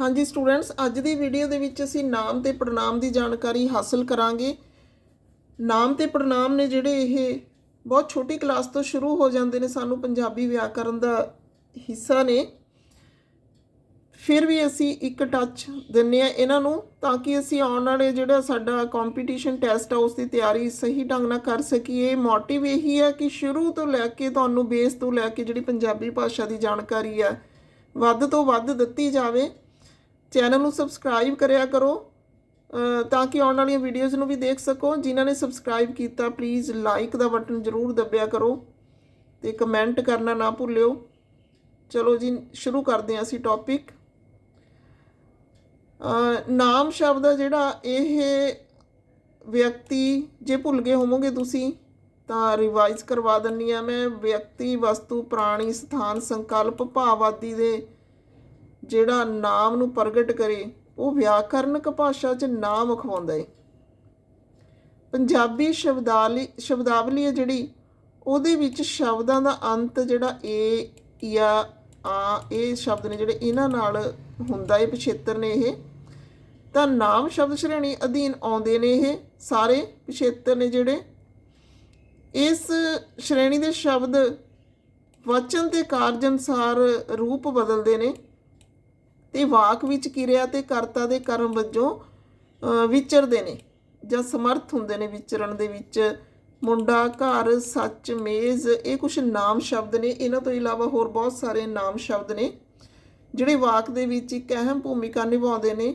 ਹਾਂਜੀ ਸਟੂਡੈਂਟਸ, ਅੱਜ ਦੀ ਵੀਡੀਓ ਦੇ ਵਿੱਚ ਅਸੀਂ ਨਾਮ ਤੇ ਪੜਨਾਮ ਦੀ ਜਾਣਕਾਰੀ ਹਾਸਲ ਕਰਾਂਗੇ। ਨਾਮ ਤੇ ਪੜਨਾਮ ਨੇ ਜਿਹੜੇ ਇਹ ਬਹੁਤ ਛੋਟੀ ਕਲਾਸ ਤੋਂ ਸ਼ੁਰੂ ਹੋ ਜਾਂਦੇ ਨੇ, ਸਾਨੂੰ ਪੰਜਾਬੀ ਵਿਆਕਰਨ ਦਾ ਹਿੱਸਾ ਨੇ। ਫਿਰ ਵੀ ਅਸੀਂ ਇੱਕ ਟੱਚ ਦਿੰਨੇ ਆ ਇਹਨਾਂ ਨੂੰ ਤਾਂ ਕਿ ਅਸੀਂ ਆਉਣ ਵਾਲੇ ਜਿਹੜਾ ਸਾਡਾ ਕੰਪੀਟੀਸ਼ਨ ਟੈਸਟ ਆ, ਉਸ ਦੀ ਤਿਆਰੀ ਸਹੀ ਢੰਗ ਨਾਲ ਕਰ ਸਕੀਏ। ਮੋਟਿਵ ਇਹੀ ਹੈ ਕਿ ਸ਼ੁਰੂ ਤੋਂ ਲੈ ਕੇ ਤੁਹਾਨੂੰ ਬੇਸ ਤੋਂ ਲੈ ਕੇ ਜਿਹੜੀ ਪੰਜਾਬੀ ਭਾਸ਼ਾ ਦੀ ਜਾਣਕਾਰੀ ਆ, ਵੱਧ ਤੋਂ ਵੱਧ ਦਿੱਤੀ ਜਾਵੇ। ਚੈਨਲ ਨੂੰ ਸਬਸਕ੍ਰਾਈਬ ਕਰਿਆ ਕਰੋ ਤਾਂ ਕਿ ਆਉਣ ਵਾਲੀਆਂ ਵੀਡੀਓਜ਼ ਨੂੰ ਵੀ ਦੇਖ ਸਕੋ। ਜਿਨ੍ਹਾਂ ਨੇ ਸਬਸਕ੍ਰਾਈਬ ਕੀਤਾ ਪਲੀਜ਼ ਲਾਈਕ ਦਾ ਬਟਨ ਜ਼ਰੂਰ ਦਬਿਆ ਕਰੋ ਤੇ ਕਮੈਂਟ ਕਰਨਾ ਨਾ ਭੁੱਲਿਓ। ਚਲੋ ਜੀ, ਸ਼ੁਰੂ ਕਰਦੇ ਹਾਂ ਅਸੀਂ ਟੌਪਿਕ ਨਾਮ ਸ਼ਬਦ ਆ ਜਿਹੜਾ, ਇਹ ਵਿਅਕਤੀ ਜੇ ਭੁੱਲ ਗਏ ਹੋਵੋਗੇ ਤੁਸੀਂ, ਤਾਂ ਰਿਵਾਈਜ਼ ਕਰਵਾ ਦਿੰਨੀ ਆ ਮੈਂ। ਵਿਅਕਤੀ, ਵਸਤੂ, ਪ੍ਰਾਣੀ, ਸਥਾਨ, ਸੰਕਲਪ ਭਾਵ ਆਦਿ ਦੇ ਜਿਹੜਾ ਨਾਮ ਨੂੰ ਪ੍ਰਗਟ ਕਰੇ, ਉਹ ਵਿਆਕਰਨਕ ਭਾਸ਼ਾ 'ਚ ਨਾਮ ਅਖਵਾਉਂਦਾ ਏ। ਪੰਜਾਬੀ ਸ਼ਬਦਾਵਲੀ ਸ਼ਬਦਾਵਲੀ ਹੈ ਜਿਹੜੀ, ਉਹਦੇ ਵਿੱਚ ਸ਼ਬਦਾਂ ਦਾ ਅੰਤ ਜਿਹੜਾ ਏ ਜਾਂ ਆ, ਇਹ ਸ਼ਬਦ ਨੇ ਜਿਹੜੇ ਇਹਨਾਂ ਨਾਲ ਹੁੰਦਾ ਏ, ਪਿਛੇਤਰ ਨੇ ਇਹ। ਤਾਂ ਨਾਮ ਸ਼ਬਦ ਸ਼੍ਰੇਣੀ ਅਧੀਨ ਆਉਂਦੇ ਨੇ ਇਹ ਸਾਰੇ ਪਿਛੇਤਰ ਨੇ ਜਿਹੜੇ। ਇਸ ਸ਼੍ਰੇਣੀ ਦੇ ਸ਼ਬਦ ਵਚਨ ਤੇ ਕਾਰਜ ਅਨੁਸਾਰ ਰੂਪ ਬਦਲਦੇ ਨੇ। ਤੇ ਵਾਕ ਵਿੱਚ ਕਿਰਿਆ ਤੇ ਕਰਤਾ ਦੇ ਕਰਮ ਵਜੋਂ ਵਿਚਰਦੇ ਨੇ ਜਾਂ ਸਮਰਥ ਹੁੰਦੇ ਨੇ ਵਿਚਰਨ ਦੇ ਵਿੱਚ। ਮੁੰਡਾ, ਘਰ, ਸੱਚ, ਮੇਜ਼, ਇਹ ਕੁਝ ਨਾਮ ਸ਼ਬਦ ਨੇ। ਇਹਨਾਂ ਤੋਂ ਇਲਾਵਾ ਹੋਰ ਬਹੁਤ ਸਾਰੇ ਨਾਮ ਸ਼ਬਦ ਨੇ, ਜਿਹੜੇ ਵਾਕ ਦੇ ਵਿੱਚ ਇੱਕ ਅਹਿਮ ਭੂਮਿਕਾ ਨਿਭਾਉਂਦੇ ਨੇ।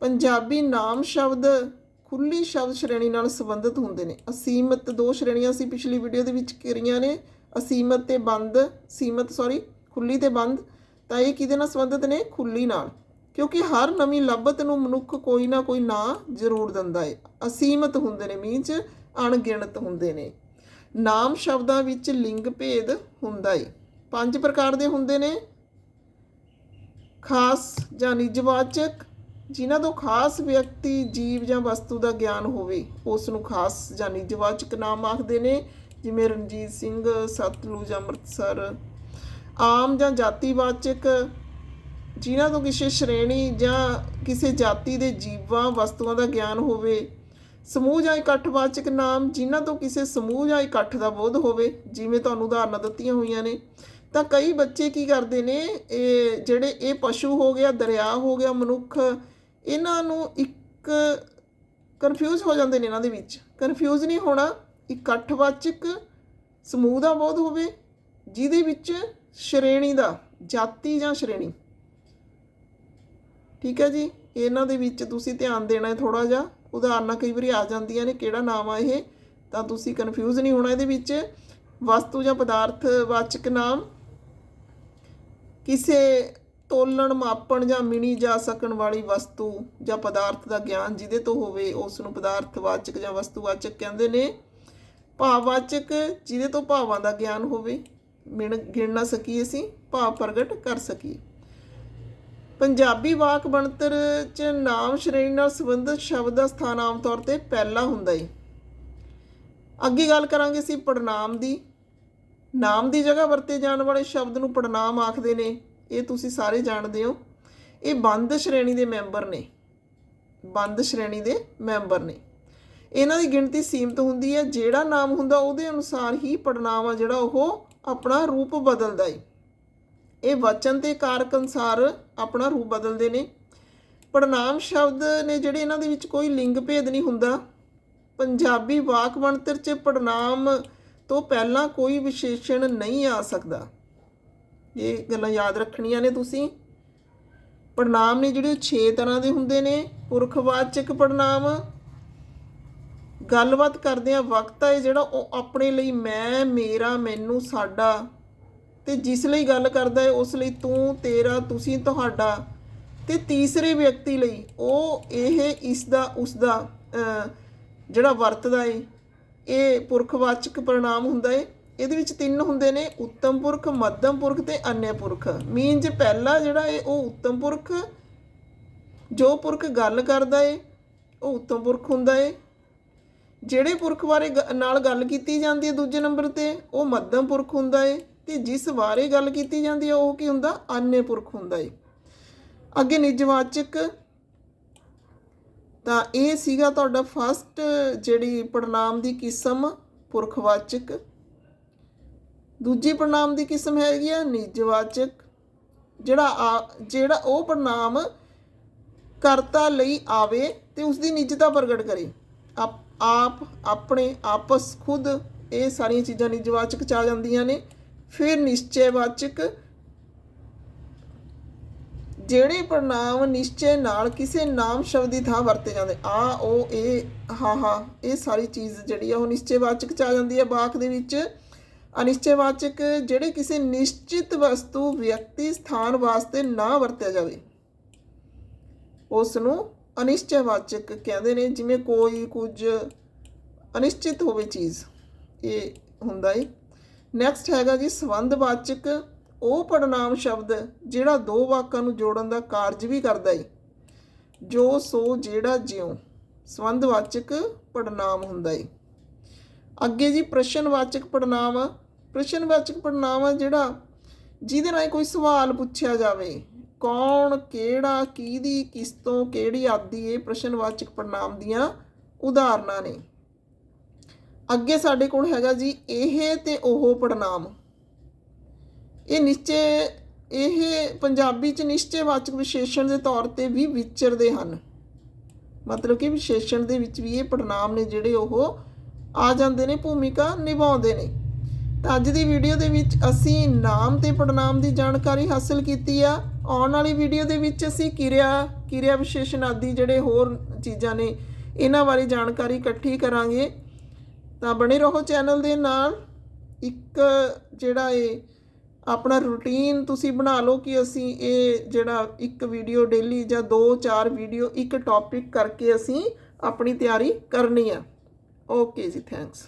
ਪੰਜਾਬੀ ਨਾਮ ਸ਼ਬਦ ਖੁੱਲੀ ਸ਼ਬਦ ਸ਼੍ਰੇਣੀ ਨਾਲ ਸੰਬੰਧਿਤ ਹੁੰਦੇ ਨੇ। ਅਸੀਮਤ ਦੋ ਸ਼੍ਰੇਣੀਆਂ ਅਸੀਂ ਪਿਛਲੀ ਵੀਡੀਓ ਦੇ ਵਿੱਚ ਕਰੀਆਂ ਨੇ। ਅਸੀਮਤ ਤੇ ਬੰਦ, ਸੀਮਤ ਸੌਰੀ ਖੁੱਲੀ ਤੇ ਬੰਦ। ਤਾਂ ਇਹ ਕਿਹਦੇ ਨਾਲ ਸੰਬੰਧਿਤ ਨੇ? ਖੁੱਲੀ ਨਾਲ। ਕਿਉਂਕਿ ਹਰ ਨਵੀਂ ਲੱਭਤ ਨੂੰ ਮਨੁੱਖ ਕੋਈ ਨਾ ਕੋਈ ਨਾਂ ਜ਼ਰੂਰ ਦਿੰਦਾ ਹੈ ਅਸੀਮਤ ਹੁੰਦੇ ਨੇ ਮੀਨਸ ਅਣਗਿਣਤ ਹੁੰਦੇ ਨੇ। ਨਾਮ ਸ਼ਬਦਾਂ ਵਿੱਚ ਲਿੰਗ ਭੇਦ ਹੁੰਦਾ ਹੈ ਪੰਜ ਪ੍ਰਕਾਰ ਦੇ ਹੁੰਦੇ ਨੇ। ਖਾਸ ਜਾਂ ਨਿਜਵਾਚਕ, ਜਿਨ੍ਹਾਂ ਤੋਂ ਖਾਸ ਵਿਅਕਤੀ, ਜੀਵ ਜਾਂ ਵਸਤੂ ਦਾ ਗਿਆਨ ਹੋਵੇ, ਉਸ ਨੂੰ ਖਾਸ ਜਾਂ ਨਿਜਵਾਚਕ ਨਾਮ ਆਖਦੇ ਨੇ। ਜਿਵੇਂ ਰਣਜੀਤ ਸਿੰਘ, ਸਤਲੁਜ, ਅੰਮ੍ਰਿਤਸਰ ਆਮ ਜਾਂ ਜਾਤੀਵਾਚਕ ਜਿਨ੍ਹਾਂ ਤੋਂ ਕਿਸੇ ਸ਼੍ਰੇਣੀ ਜਾਂ ਕਿਸੇ ਜਾਤੀ ਦੇ ਜੀਵਾਂ ਵਸਤੂਆਂ ਦਾ ਗਿਆਨ ਹੋਵੇ, ਸਮੂਹ ਜਾਂ ਇਕੱਠਵਾਚਕ ਨਾਮ ਜਿਨ੍ਹਾਂ ਤੋਂ ਕਿਸੇ ਸਮੂਹ ਜਾਂ ਇਕੱਠ ਦਾ ਬੋਧ ਹੋਵੇ, ਜਿਵੇਂ ਤੁਹਾਨੂੰ ਉਦਾਹਰਨਾਂ ਦਿੱਤੀਆਂ ਹੋਈਆਂ ਨੇ, ਤਾਂ ਕਈ ਬੱਚੇ ਕੀ ਕਰਦੇ ਨੇ, ਇਹ ਜਿਹੜੇ ਇਹ ਪਸ਼ੂ ਹੋ ਗਿਆ, ਦਰਿਆ ਹੋ ਗਿਆ, ਮਨੁੱਖ, ਇਹਨਾਂ ਨੂੰ ਇੱਕ ਕਨਫਿਊਜ਼ ਹੋ ਜਾਂਦੇ ਨੇ ਇਹਨਾਂ ਦੇ ਵਿੱਚ। ਕਨਫਿਊਜ਼ ਨਹੀਂ ਹੋਣਾ, ਇਕੱਠਵਾਚਕ ਸਮੂਹ ਦਾ ਬੋਧ ਹੋਵੇ, ਜਿਹਦੇ ਵਿੱਚ ਸ਼੍ਰੇਣੀ ਦਾ, ਜਾਤੀ ਜਾਂ ਸ਼੍ਰੇਣੀ? ਠੀਕ ਹੈ ਜੀ? ਇਹਨਾਂ ਦੇ ਵਿੱਚ ਤੁਸੀਂ ਧਿਆਨ ਦੇਣਾ ਹੈ ਥੋੜਾ ਜਿਹਾ। ਉਦਾਹਰਨਾਂ ਕਈ ਵਾਰੀ ਆ ਜਾਂਦੀਆਂ ਨੇ, ਕਿਹੜਾ ਨਾਮ ਆ ਇਹ? ਤਾਂ ਤੁਸੀਂ ਕਨਫਿਊਜ਼ ਨਹੀਂ ਹੋਣਾ ਇਹਦੇ ਵਿੱਚ। ਵਸਤੂ ਜਾਂ ਪਦਾਰਥ, ਵਾਚਕ ਨਾਮ। ਕਿਸੇ ਤੋਲਣ, ਮਾਪਣ ਜਾਂ ਮਿਣੀ ਜਾ ਸਕਣ ਵਾਲੀ ਵਸਤੂ ਜਾਂ ਪਦਾਰਥ ਦਾ ਗਿਆਨ ਜਿਹਦੇ ਤੋਂ ਹੋਵੇ ਉਸ ਨੂੰ ਪਦਾਰਥ, ਵਾਚਕ ਜਾਂ ਵਸਤੂ ਵਾਚਕ ਕਹਿੰਦੇ ਨੇ। ਭਾਵਵਾਚਕ ਜਿਹਦੇ ਤੋਂ ਭਾਵਾਂ ਦਾ ਗਿਆਨ ਹੋਵੇ। ਗਿਣ ਨਾ ਸਕੀਏ ਅਸੀਂ, ਭਾਵ ਪ੍ਰਗਟ ਕਰ ਸਕੀਏ। ਪੰਜਾਬੀ ਵਾਕ ਬਣਤਰ ਚ ਨਾਮ ਸ਼੍ਰੇਣੀ ਨਾਲ ਸੰਬੰਧਿਤ ਸ਼ਬਦ ਦਾ ਸਥਾਨ ਆਮ ਤੌਰ ਤੇ ਪਹਿਲਾ ਹੁੰਦਾ ਹੈ ਅੱਗੇ ਗੱਲ ਕਰਾਂਗੇ ਅਸੀਂ ਪੜਨਾਮ ਦੀ। ਨਾਮ ਦੀ ਜਗ੍ਹਾ ਵਰਤੇ ਜਾਣ ਵਾਲੇ ਸ਼ਬਦ ਨੂੰ ਪੜਨਾਮ ਆਖਦੇ ਨੇ, ਇਹ ਤੁਸੀਂ ਸਾਰੇ ਜਾਣਦੇ ਹੋ। ਇਹ ਬੰਦ ਸ਼੍ਰੇਣੀ ਦੇ ਮੈਂਬਰ ਨੇ। ਬੰਦ ਸ਼੍ਰੇਣੀ ਦੇ ਮੈਂਬਰ ਨੇ। ਇਹਨਾਂ ਦੀ ਗਿਣਤੀ ਸੀਮਤ ਹੁੰਦੀ ਹੈ, ਜਿਹੜਾ ਨਾਮ ਹੁੰਦਾ ਉਹਦੇ ਅਨੁਸਾਰ ਹੀ ਪੜਨਾਮ ਆ ਜਿਹੜਾ ਉਹ ਆਪਣਾ ਰੂਪ ਬਦਲਦਾ ਏ। ਇਹ ਵਚਨ ਤੇ ਕਾਰਕ ਅਨੁਸਾਰ ਆਪਣਾ ਰੂਪ ਬਦਲਦੇ ਨੇ। ਪੜਨਾਮ ਸ਼ਬਦ ਨੇ ਜਿਹੜੇ ਇਹਨਾਂ ਦੇ ਵਿੱਚ ਕੋਈ ਲਿੰਗ ਭੇਦ ਨਹੀਂ ਹੁੰਦਾ। ਪੰਜਾਬੀ ਵਾਕ ਬਣਤਰ 'ਚ ਪੜਨਾਮ ਤੋਂ ਪਹਿਲਾਂ ਕੋਈ ਵਿਸ਼ੇਸ਼ਣ ਨਹੀਂ ਆ ਸਕਦਾ। ਇਹ ਗੱਲਾਂ ਯਾਦ ਰੱਖਣੀਆਂ ਨੇ ਤੁਸੀਂ। ਪੜਨਾਮ ਨੇ ਜਿਹੜੇ 6 ਤਰ੍ਹਾਂ ਦੇ ਹੁੰਦੇ ਨੇ। ਪੁਰਖਵਾਚਕ ਪੜਨਾਮ ਗੱਲਬਾਤ ਕਰਦੇ ਆ ਵਕਤ ਹੈ ਜਿਹੜਾ, ਉਹ ਆਪਣੇ ਲਈ ਮੈਂ, ਮੇਰਾ, ਮੈਨੂੰ, ਸਾਡਾ। ਤੇ ਜਿਸ ਲਈ ਗੱਲ ਕਰਦਾ ਹੈ, ਉਸ ਲਈ ਤੂੰ, ਤੇਰਾ, ਤੁਸੀਂ, ਤੁਹਾਡਾ। ਤੇ ਤੀਸਰੇ ਵਿਅਕਤੀ ਲਈ, ਉਹ ਇਹ, ਇਸ ਦਾ, ਉਸ ਦਾ ਜਿਹੜਾ ਵਰਤਦਾ ਏ, ਇਹ ਪੁਰਖਵਾਚਕ ਪ੍ਰਣਾਮ ਹੁੰਦਾ ਏ। ਇਹਦੇ ਵਿੱਚ ਤਿੰਨ ਹੁੰਦੇ ਨੇ, ਉੱਤਮ ਪੁਰਖ, ਮੱਧਮ ਪੁਰਖ ਤੇ ਅਨਿਆ ਪੁਰਖ। ਮੀਨਜ਼ ਪਹਿਲਾ ਜਿਹੜਾ ਹੈ ਉਹ ਉੱਤਮ ਪੁਰਖ, ਜੋ ਪੁਰਖ ਗੱਲ ਕਰਦਾ ਏ, ਉਹ ਉੱਤਮ ਪੁਰਖ ਹੁੰਦਾ ਏ। ਜਿਹੜੇ ਪੁਰਖ ਬਾਰੇ ਗ- ਨਾਲ ਗੱਲ ਕੀਤੀ ਜਾਂਦੀ ਹੈ ਦੂਜੇ ਨੰਬਰ ਤੇ, ਉਹ ਮੱਧਮ ਪੁਰਖ ਹੁੰਦਾ ਹੈ ਤੇ ਜਿਸ ਬਾਰੇ ਗੱਲ ਕੀਤੀ ਜਾਂਦੀ ਹੈ, ਉਹ ਕੀ ਹੁੰਦਾ? ਆਨੇ ਪੁਰਖ ਹੁੰਦਾ ਹੈ ਅੱਗੇ ਨਿਜਵਾਚਕ, ਤਾਂ ਇਹ ਸੀਗਾ ਤੁਹਾਡਾ ਫਸਟ ਜਿਹੜੀ ਪੜਨਾਮ ਦੀ ਕਿਸਮ, ਪੁਰਖਵਾਚਕ। ਦੂਜੀ ਪੜਨਾਮ ਦੀ ਕਿਸਮ ਹੈਗੀ ਆ ਨਿਜਵਾਚਕ, ਜਿਹੜਾ ਆ- ਜਿਹੜਾ ਉਹ ਪੜਨਾਮ ਕਰਤਾ ਲਈ ਆਵੇ ਤੇ ਉਸ ਦੀ ਨਿਜਤਾ ਪ੍ਰਗਟ ਕਰੇ। ਆਪ ਆਪ ਆਪਣੇ ਆਪਸ ਖੁਦ ਇਹ ਸਾਰੀਆਂ ਚੀਜ਼ਾਂ ਨਿਜਵਾਚਕ ਚ ਆ ਜਾਂਦੀਆਂ ਨੇ। ਫਿਰ ਨਿਸ਼ਚੈਵਾਚਕ ਜਿਹੜੇ ਪ੍ਰਣਾਮ ਨਿਸ਼ਚੈ ਨਾਲ ਕਿਸੇ ਨਾਮ ਸ਼ਬਦ ਦੀ ਥਾਂ ਵਰਤੇ ਜਾਂਦੇ। ਆ, ਉਹ, ਇਹ, ਹਾ ਹਾ, ਇਹ ਸਾਰੀ ਚੀਜ਼ ਜਿਹੜੀ ਆ, ਉਹ ਨਿਸ਼ਚੈਵਾਚਕ ਚ ਆ ਜਾਂਦੀ ਹੈ ਬਾਕ ਦੇ ਵਿੱਚ। ਅਨਿਸ਼ਚੈਵਾਚਕ ਜਿਹੜੇ ਕਿਸੇ ਨਿਸ਼ਚਿਤ ਵਸਤੂ, ਵਿਅਕਤੀ, ਸਥਾਨ ਵਾਸਤੇ ਨਾ ਵਰਤਿਆ ਜਾਵੇ, ਉਸ ਨੂੰ ਅਨਿਸ਼ਚੈਵਾਚਕ ਕਹਿੰਦੇ ਨੇ, ਜਿਵੇਂ ਕੋਈ ਕੁਝ ਅਨਿਸ਼ਚਿਤ ਹੋਵੇ ਚੀਜ਼, ਇਹ ਹੁੰਦਾ ਏ। ਨੈਕਸਟ ਹੈਗਾ ਜੀ ਸੰਬੰਧਵਾਚਕ ਉਹ ਪੜਨਾਮ ਸ਼ਬਦ ਜਿਹੜਾ ਦੋ ਵਾਕਾਂ ਨੂੰ ਜੋੜਨ ਦਾ ਕਾਰਜ ਵੀ ਕਰਦਾ ਏ। ਜੋ ਸੋ ਜਿਹੜਾ ਜਿਉ ਸੰਬੰਧਵਾਚਕ ਪੜਨਾਮ ਹੁੰਦਾ ਏ। ਅੱਗੇ ਜੀ, ਪ੍ਰਸ਼ਨਵਾਚਕ ਪੜਨਾਮ ਪ੍ਰਸ਼ਨਵਾਚਕ ਪੜਨਾਮ ਆ ਜਿਹੜਾ ਜਿਹਦੇ ਨਾਲ ਕੋਈ ਸਵਾਲ ਪੁੱਛਿਆ ਜਾਵੇ। ਕੌਣ, ਕਿਹੜਾ, ਕਿਹਦੀ, ਕਿਸ ਤੋਂ, ਕਿਹੜੀ ਆਦਿ? ਇਹ ਪ੍ਰਸ਼ਨਵਾਚਕ ਪੜਨਾਮ ਦੀਆਂ ਉਦਾਹਰਨਾਂ ਨੇ। ਅੱਗੇ ਸਾਡੇ ਕੋਲ ਹੈਗਾ ਜੀ, ਇਹ ਤੇ ਉਹ ਪੜਨਾਮ ਇਹ ਨਿਸ਼ਚੈ, ਇਹ ਪੰਜਾਬੀ ਚ ਨਿਸ਼ਚੈਵਾਚਕ ਵਿਸ਼ੇਸ਼ਣ ਦੇ ਤੌਰ ਤੇ ਵੀ ਵਿਚਰਦੇ ਹਨ। ਮਤਲਬ ਕਿ ਵਿਸ਼ੇਸ਼ਣ ਦੇ ਵਿੱਚ ਵੀ ਇਹ ਪੜਨਾਮ ਨੇ ਜਿਹੜੇ ਉਹ ਆ ਜਾਂਦੇ ਨੇ, ਭੂਮਿਕਾ ਨਿਭਾਉਂਦੇ ਨੇ। ਤਾਂ ਅੱਜ ਦੀ ਵੀਡੀਓ ਦੇ ਵਿੱਚ ਅਸੀਂ ਨਾਮ ਤੇ ਪੜਨਾਮ ਦੀ ਜਾਣਕਾਰੀ ਹਾਸਲ ਕੀਤੀ ਆ। ਆਉਣ ਵਾਲੀ ਵੀਡੀਓ ਦੇ ਵਿੱਚ ਅਸੀਂ ਕਿਰਿਆ ਕਿਰਿਆ ਵਿਸ਼ੇਸ਼ਣ ਆਦਿ ਜਿਹੜੇ ਹੋਰ ਚੀਜ਼ਾਂ ਨੇ, ਇਹਨਾਂ ਬਾਰੇ ਜਾਣਕਾਰੀ ਇਕੱਠੀ ਕਰਾਂਗੇ। ਤਾਂ ਬਣੇ ਰਹੋ ਚੈਨਲ ਦੇ ਨਾਲ। ਇੱਕ ਜਿਹੜਾ ਇਹ ਆਪਣਾ ਰੂਟੀਨ ਤੁਸੀਂ ਬਣਾ ਲਓ ਕਿ ਅਸੀਂ ਇਹ ਜਿਹੜਾ ਇੱਕ ਵੀਡੀਓ ਡੇਲੀ ਜਾਂ ਦੋ, ਚਾਰ ਵੀਡੀਓ ਇੱਕ ਟੌਪਿਕ ਕਰਕੇ ਅਸੀਂ ਆਪਣੀ ਤਿਆਰੀ ਕਰਨੀ ਆ। ਓਕੇ ਜੀ, ਥੈਂਕਸ।